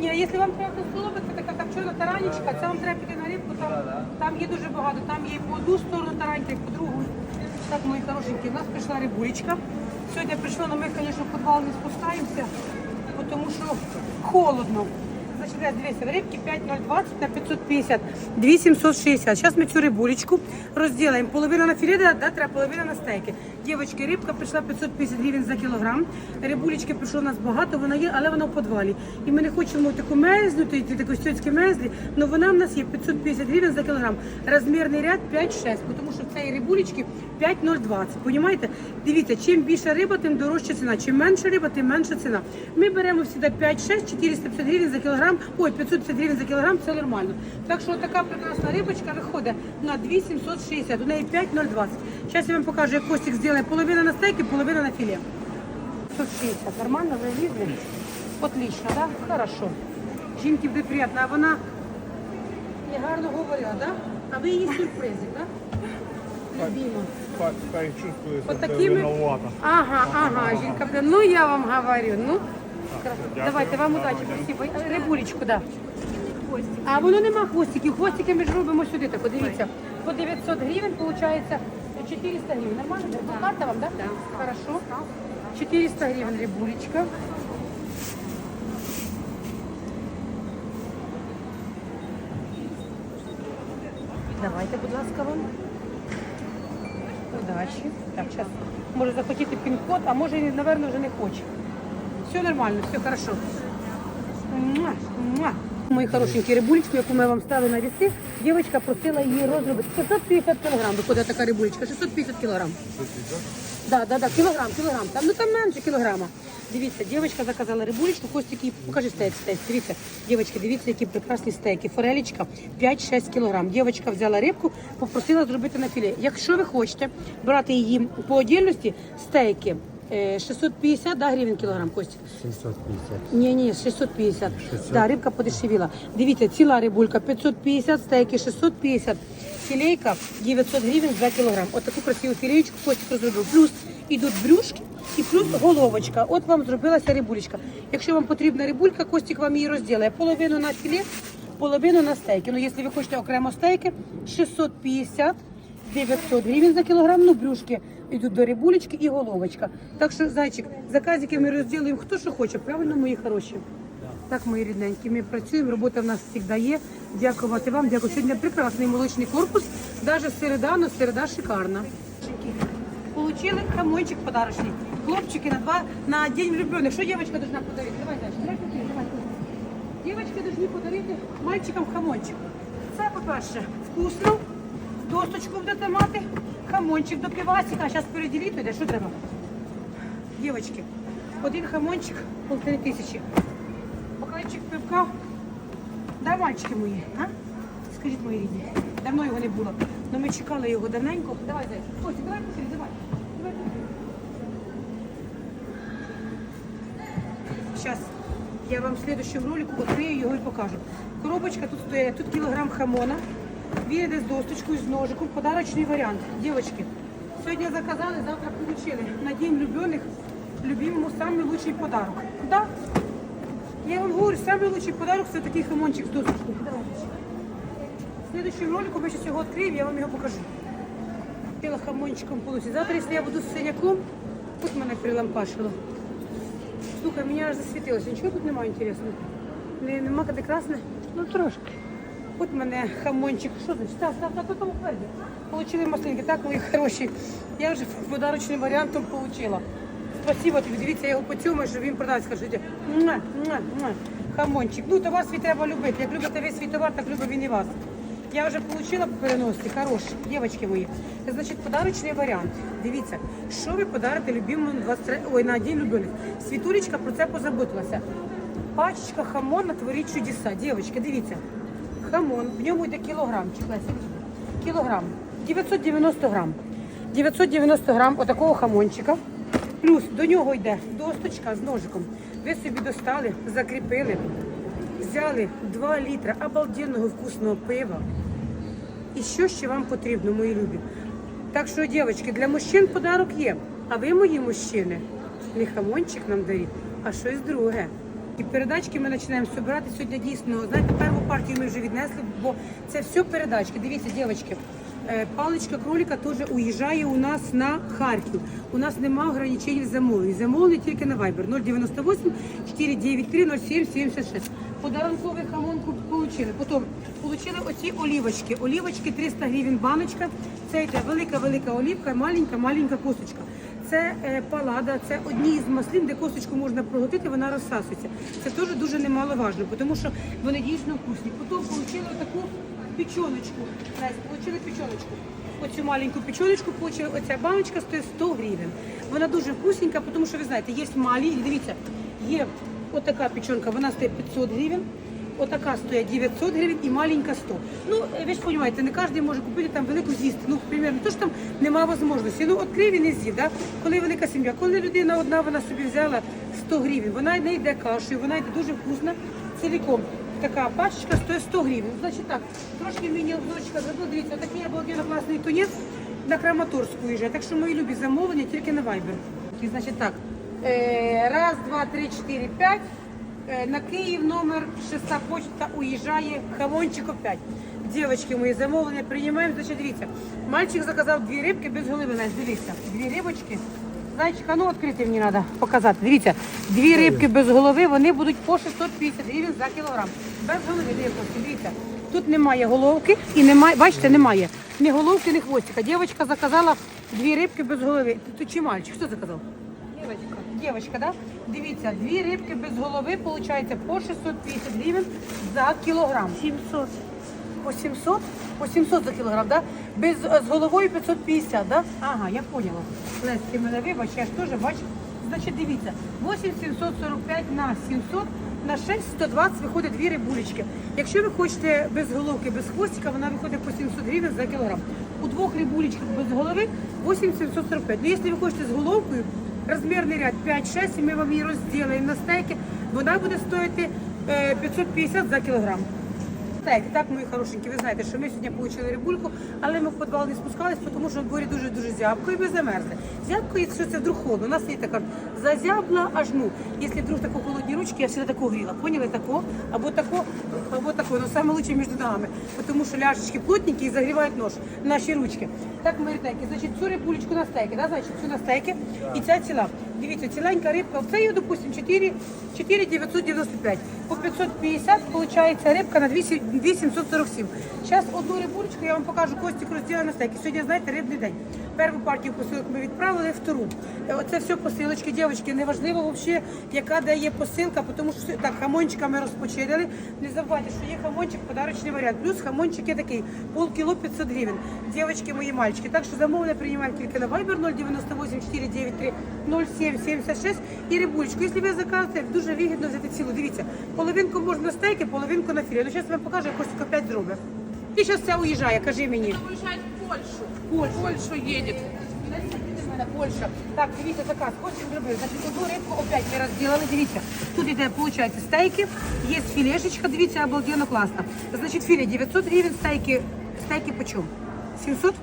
Ні, якщо вам треба солобити, така там чорна таранічка, це вам треба піти на рибку, там, там є дуже багато, там є по одну сторону таранька, і по другу. Так, мої хорошенькі, у нас прийшла рибулечка. Сьогодні прийшла, але ми, звісно, в підвал не спускаємося, тому що холодно. Блядь, дивіться, рибки 5,020 на 550, 2760. Зараз ми цю рибулечку розділимо. Половина на філе, да, треба половина на стейки. Дівчатки, рибка прийшла 550 гривень за кілограм. Рибулечки прийшло у нас багато, вона є, але вона в підвалі. І ми не хочемо таку мерзнути, йти таку сьогодні мерзлі, але вона в нас є 550 гривень за кілограм. Розмірний ряд 5-6, тому що в цієї рибулечки 5,020. Понімаєте? Дивіться, чим більша риба, тим дорожча ціна. Чим менша риба, тим менша ціна. Ми беремо завжди 5-6, 450 гривень за кілограм, ой, 550 гривень за кілограм, це нормально. Так що така прекрасна рибочка виходить на 2760, у неї 5,020. Зараз я вам покажу, як Костик зробить половина на стейки, половина на філе. 560, нормально, ви видно? Отлично, да? Хорошо. Жінки буде приємно, а вона не гарно говорила, да? А ви її сюрпризик, да? Любима. Так, так что ты такими... виновата. Ага, ага, жінка, прям, ну я вам говорю, ну. Дякую. Давайте, вам удачі, спасибо. Рибулечку, да. А воно нема хвостиків, хвостики ми ж робимо сюди, так, подивіться. По 900 гривень, виходить, 400 гривень. Нормально? Карта вам, да? Да. Хорошо. 400 гривень рибулечка. Давайте, будь ласка, вам. Удачі. Так, зараз може захотіти пін-код, а може, напевно, вже не хоче. Все нормально, все хорошо. Мої хорошенькі рибулечки, яку ми вам ставили на віси, дівчинка просила її розробити. 650 кілограм виходить така рибулечка, 650 кілограм. Да, да, да, кілограм, кілограм. Там, ну там менше кілограма. Дивіться, дівчинка заказала рибулечку, Костики, покажи стейк, стейк. Дивіться, дівчатки, дивіться, які прекрасні стейки. Форелечка 5-6 кілограм. Дівчинка взяла рибку, попросила зробити на філе. Якщо ви хочете брати її по отдельності, стейки е, 650 да, гривень кілограм, Костя. 750. Ні, ні, 650. Да, рибка подешевіла. Дивіться, ціла рибулька 550, стейки 650, філейка 900 гривень за кілограм. От таку красиву філеєчку Костик розробив. Плюс ідуть брюшки і плюс головочка. От вам зробилася рибулечка. Якщо вам потрібна рибулька, Костик вам її розділить. Половину на філе, половину на стейки. Ну, якщо ви хочете окремо стейки, 650 900 гривень за кілограм, ну брюшки йдуть до рибулечки і головочка. Так що, зайчик, заказики ми розділимо хто що хоче, правильно, мої хороші? Так, мої рідненькі, ми працюємо, робота в нас завжди є. Дякувати вам, дякую. Сьогодні прекрасний молочний корпус, навіть середа, але середа шикарна. Получили хамончик подарочний. Хлопчики на два на день влюбленных. Що дівчинка должна подарити? Давай дальше. Давай, давай, давай. Дівчатки должны подарити мальчикам хамончик. Це, по-перше, вкусно. Досточку будете мати, хамончик до півасика, зараз переділіть туди, що треба? Дівчатки, один хамончик, полтори тисячі. Бокальчик пивка. Да, мальчики мої, а? Скажіть мої рідні. Давно його не було. Ну ми чекали його давненько. Давай, дай. Ось, давай покрий, давай. Давай. Зараз я вам в следующем ролику відкрию його і покажу. Коробочка тут стоїть, тут кілограм хамона. Він йде з досточкою, з ножиком. Подарочний варіант. Дівчатки, сьогодні заказали, завтра получили. На день влюблених любимому самый лучший подарок. Да? Я вам говорю, самый лучший подарок це такий хамончик з досточкою. Давай. В следующем ролику ми зараз його відкриємо, я вам його покажу. Пила хамончиком получить. Завтра, якщо я буду з синяком, тут мене прилампашило. Слухай, мені аж засвітилося. Нічого тут немає інтересного. Нема де красне? Ну трошки. От мене хамончик. Що значить? Так, так, так, там тверді. Получили маслинки. Так, мої хороші. Я вже подарочним варіантом отримала. Спасибо тобі. Дивіться, я його поцьомаю, щоб він продався. Скажіть, хамончик. Ну, товар свій треба любити. Як любите весь свій товар, так любить він і вас. Я вже отримала по переносці, хороші, дівчатки мої. Це значить подарочний варіант. Дивіться, що ви подарите любимому 23, ой, на день любимих. Світулечка про це позаботилася. Пачечка хамона творить чудеса. Дівчатки, дивіться. Хамон, в ньому йде кілограмчик. Леся, кілограм. 990 грам. 990 грам отакого хамончика. Плюс до нього йде досточка з ножиком. Ви собі достали, закріпили, взяли 2 літра обалденного вкусного пива. І що ще вам потрібно, мої любі? Так що, дівчатки, для мужчин подарок є. А ви, мої мужчини, не хамончик нам даріть, а щось друге. І передачки ми починаємо збирати сьогодні дійсно. Знаєте, першу партію ми вже віднесли, бо це все передачки. Дивіться, дівчатки. е, Паличка кролика теж уїжджає у нас на Харків. У нас нема ограничень в замовленні. Замовлення тільки на Viber 098 493 07 76. Подарунковий хамон получили. Потім получили оці олівочки. Олівочки 300 гривень баночка. Це йде велика-велика олівка, маленька-маленька косточка. Це е, палада, це одні із маслин, де косточку можна проглотити, вона розсасується. Це теж дуже немаловажно, тому що вони дійсно вкусні. Потім отримали таку печеночку. Лесь, Получили печеночку. Оцю маленьку печеночку. Оця баночка стоїть 100 гривень. Вона дуже вкусненька, тому що ви знаєте, є малі, і дивіться, є отака печенка, вона стоїть 500 гривень. Отака стоїть 900 гривень і маленька 100. Ну, ви ж розумієте, не кожен може купити там велику з'їсти. Ну, примерно, то що там немає можливості. Ну, відкрив і не з'їв, да? коли велика сім'я. Коли людина одна, вона собі взяла 100 гривень, вона не йде кашею, вона йде дуже вкусна, ціліком. Така пачечка стоїть 100 гривень. Значить так, трошки мені обзорчика зробила, дивіться, отакий обалденно класний тунець на Краматорську їжджає. Так що мої любі замовлення тільки на Viber. І, значить так, е, раз, два, три, чотири, п'ять. Е, На Київ номер 6 почта уїжджає Хамончик 5. Дівчатки мої замовлення приймаємо. Значить, дивіться, мальчик заказав дві рибки без голови. Дивіться, дві рибочки. Зайчик, а ну відкрити мені треба показати. Дивіться, дві рибки без голови, вони будуть по 650 гривень за кілограм. Без голови, дивіться, дивіться. Тут немає головки і немає, бачите, немає ні головки, ні хвостика. Дівчинка заказала дві рибки без голови. Тут чи мальчик? Хто заказав? Девочка, девочка, да? Дивіться, дві рибки без голови, виходить, по 650 гривень за кілограм. 700. По 700? По 700 за кілограм, да? Без, з головою 550, да? Ага, я поняла. Лесь, ти мене вибач, я ж теж бачу. Значить, дивіться, 8745 на 700, на 6, 120 виходить дві рибулечки. Якщо ви хочете без головки, без хвостика, вона виходить по 700 гривень за кілограм. У двох рибулечках без голови 8745. Ну, якщо ви хочете з головкою, розмірний ряд 5-6, і ми вам її розділимо на стейки, вона буде стоїти е, 550 за кілограм. Так, так, мої хорошенькі, ви знаєте, що ми сьогодні отримали рибульку, але ми в підвал не спускались, тому що в дворі дуже-дуже зябко і ви замерзли. Зябко, якщо це вдруг холодно, у нас є така зазябла аж ну. Якщо вдруг тако холодні ручки, я завжди тако гріла. Поняли? Тако, або тако, або тако. Ну саме лучше між ногами, тому що ляшечки плотненькі і загрівають нож, наші ручки. Так, мої рідненькі, значить, цю рибулечку на стейки, да, значить, цю на стейки, і ця ціла. Дивіться, ціленька рибка, це її, допустимо, 4, 4 995. По 550 виходить рибка на 200 2747. Зараз одну рибулечку я вам покажу, Костік розділила на стейки. Сьогодні, знаєте, рибний день. Першу партію посилок ми відправили, втору. Е, Оце все посилочки, дівчатки, неважливо взагалі, яка де є посилка, тому що так, хамончика ми розпочинили. Не забувайте, що є хамончик, подарочний варіант. Плюс хамончик є такий, полкіло 500 гривень. Дівчатки, мої мальчики. Так що замовлення приймаємо тільки на Viber 098 493 0776 і рибулечку. Якщо ви заказуєте, дуже вигідно взяти цілу. Дивіться, половинку можна на стейки, половинку на філе. Ну, зараз вам покажу, як Костік опять зробить. І зараз це уїжджає, кажи мені. Уезжать в Польшу. Польшу. В Польшу едет. Польща. Так, дивіться, заказ. Костік зробив. Значить, одну рибку опять ми розділили. Дивіться, тут іде, виходить, стейки, є філешечка, дивіться, обалденно класно. Значить, філе 900 гривень, стейки, стейки по чому? 700?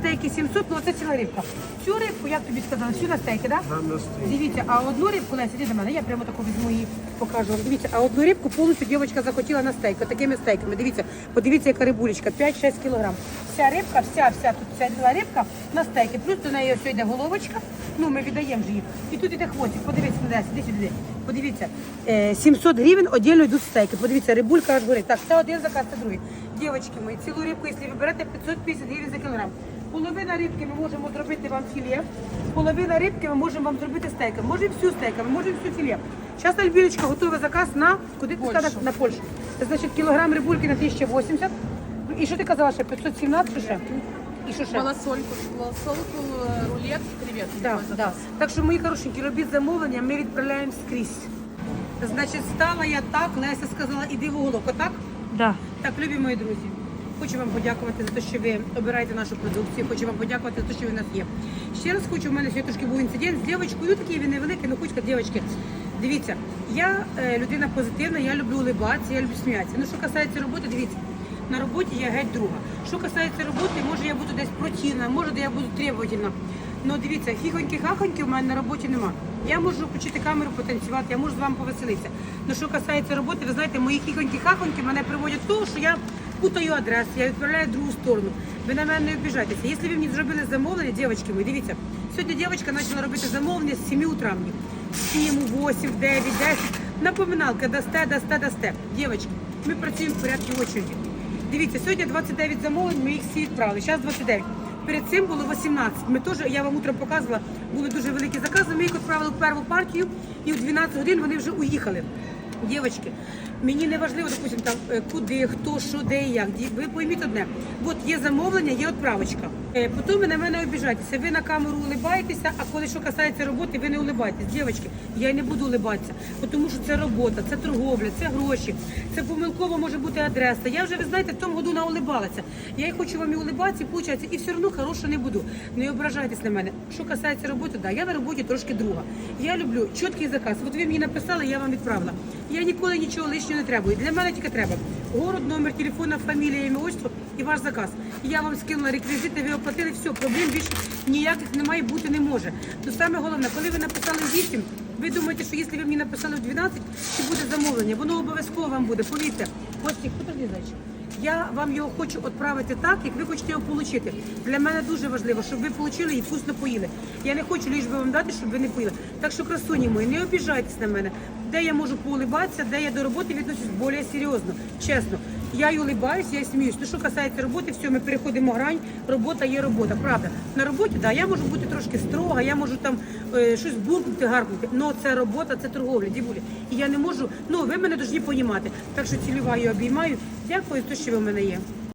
Стейки 700, ну це ціла рибка. Цю рибку, як тобі сказала, всю на стейки, так? Да? На стейки. Дивіться, а одну рибку, Леся, іди до мене, я прямо таку візьму її, покажу вам. Дивіться, а одну рибку повністю дівчинка захотіла на стейк, такими стейками. Дивіться, подивіться, яка рибулечка, 5-6 кілограм. Вся рибка, вся, вся тут вся ціла рибка на стейки. Плюс до неї ось йде головочка, ну ми віддаємо ж її. І тут іде хвостик, подивіться, Леся, іди сюди. Подивіться, е, 700 гривень отдельно йдуть стейки. Подивіться, рибулька аж горить. Так, це один заказ, це другий. Дівчатки мої, цілу рибку, якщо ви берете 550 гривень за кілограм. Половина рибки ми можемо зробити вам філе, половина рибки ми можемо вам зробити стейком. Може всю стейком, може всю філе. Зараз Альбіночка готує заказ на куди ти Польщу. сказала? На Польщу. Це значить кілограм рибульки на 1080. І що ти казала ще? 517 що ще? І що ще? Малосольку, малосолку, э, рулет, креветки. Да, да. Так що, мої хорошенькі, робіть замовлення, ми відправляємо скрізь. Значить, стала я так, Леся сказала, іди в уголок, отак? Да. Так, любі мої друзі, хочу вам подякувати за те, що ви обираєте нашу продукцію. Хочу вам подякувати за те, що ви в нас є. Ще раз хочу, у мене сьогодні трошки був інцидент з дівчинкою, ну такий він невеликий, ну хоч дівчатки. Дивіться, я е, людина позитивна, я люблю улибатися, я люблю сміятися. Ну, що касається роботи, дивіться. На роботі я геть друга. Що касається роботи, може я буду десь противна, може де я буду требовательна. Ну дивіться, хіхоньки-хахоньки у мене на роботі нема. Я можу включити камеру, потанцювати, я можу з вами повеселитися. Ну що касається роботи, ви знаєте, мої хіхоньки-хахоньки мене приводять до того, що я путаю адресу, я відправляю в другу сторону. Ви на мене не обіжайтеся. Якщо ви мені зробили замовлення, дівчатки мої, дивіться, сьогодні дівчинка почала робити замовлення з 7 утра мені. 7, 8, 9, 10. Напоминалка, дасте, дасте, дасте. Дівчатки, ми працюємо в порядку очереді. Дивіться, сьогодні 29 замовлень, ми їх всі відправили. Зараз 29. Перед цим було 18. Ми теж, я вам утром показувала, були дуже великі закази. Ми їх відправили в першу партію, і в 12 годин вони вже уїхали. Дівчатки, мені не важливо, допустим, там е, куди, хто, що, де як. Ви пойміть одне. От є замовлення, є відправочка. Е, Потім ви на мене обіжаєтеся. Ви на камеру улибаєтеся, а коли що касається роботи, ви не улибаєтесь. Дівчатки, я не буду улибатися, тому що це робота, це торговля, це гроші, це помилково може бути адреса. Я вже, ви знаєте, в тому году наулибалася. Я і хочу вам і улибатися, і і все одно хороше не буду. Не ображайтесь на мене. Що касається роботи, да, я на роботі трошки друга. Я люблю чіткий заказ. От ви мені написали, я вам відправила. Я ніколи нічого лишнього не требую. Для мене тільки треба. Город, номер телефона, фамілія, ім'я, отчество і ваш заказ. Я вам скинула реквізити, ви оплатили, все, проблем більше ніяких немає бути не може. Ну саме головне, коли ви написали в 8, ви думаєте, що якщо ви мені написали в 12, чи буде замовлення, воно обов'язково вам буде. Повірте, Костік, подожди, зайчик. Я вам його хочу відправити так, як ви хочете його отримати. Для мене дуже важливо, щоб ви отримали і вкусно поїли. Я не хочу лише би вам дати, щоб ви не поїли. Так що, красуні мої, не обіжайтесь на мене. Де я можу поулибатися, де я до роботи відношусь більш серйозно, чесно. Я й улибаюсь, я й сміюсь. Ну, що касається роботи, все, ми переходимо грань, робота є робота, правда. На роботі, да, я можу бути трошки строга, я можу там е, щось буркнути, гаркнути. але це робота, це торговля, дівулі. І я не можу, ну ви мене повинні понімати. Так що цілюваю, обіймаю. Дякую, те, що ви в мене є.